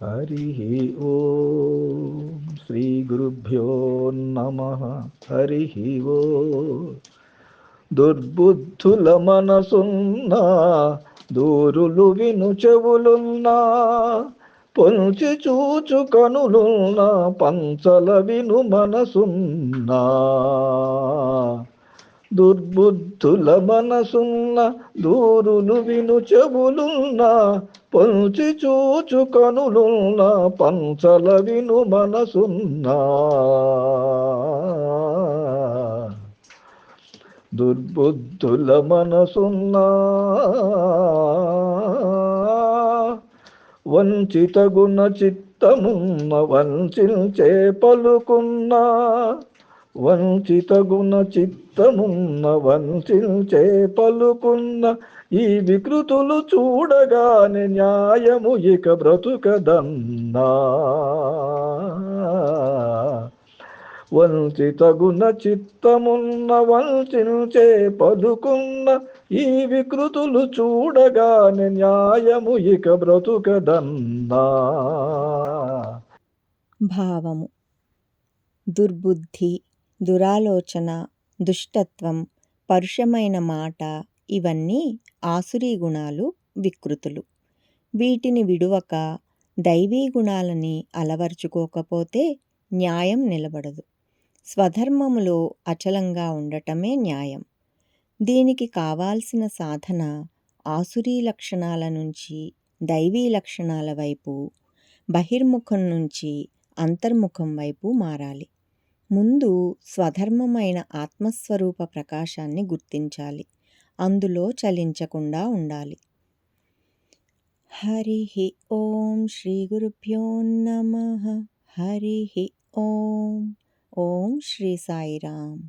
హరి ఓ శ్రీ గురుభ్యో నమ హరి ఓ దుర్బుద్ధుల మనసున్నా దూరులు విను చెవులున్నా పొంచి చూచు కనులున్నా పంచల విను మనసున్నా దుర్బుద్ధుల మనసున్న దూరులు విను చెవులున్నా పొంచి చూచు కనులున్నా పంచల విను మనసున్నా. దుర్బుద్ధుల మనసున్నా. వంచిత గుణ చిత్తమున్న వంచే పలుకున్నా. వంచిత గుణ చిత్తమున్న వంచించే పలుకున్న ఈ వికృతులు చూడగానే న్యాయము ఇక బ్రతుకదన్నా. వంచిత గుణ చిత్తమున్న వంచించే పలుకున్న ఈ వికృతులు చూడగానే న్యాయము ఇక బ్రతుకదన్నా. భావము. దుర్బుద్ధి. దురాలోచన దుష్టత్వం పరుషమైన మాట ఇవన్నీ ఆసురీ గుణాలు వికృతులు. వీటిని విడువక దైవీ గుణాలని అలవర్చుకోకపోతే న్యాయం నిలబడదు. స్వధర్మములో అచలంగా ఉండటమే న్యాయం. దీనికి కావాల్సిన సాధన ఆసురీ లక్షణాల నుంచి దైవీ లక్షణాల వైపు బహిర్ముఖం నుంచి అంతర్ముఖం వైపు మారాలి. ముందు స్వధర్మమైన ఆత్మస్వరూప ప్రకాశాన్ని గుర్తించాలి. అందులో చలించకుండా ఉండాలి. హరి ఓం శ్రీ గురుభ్యో నమ. హరి ఓం. ఓం శ్రీ సాయిరామ్.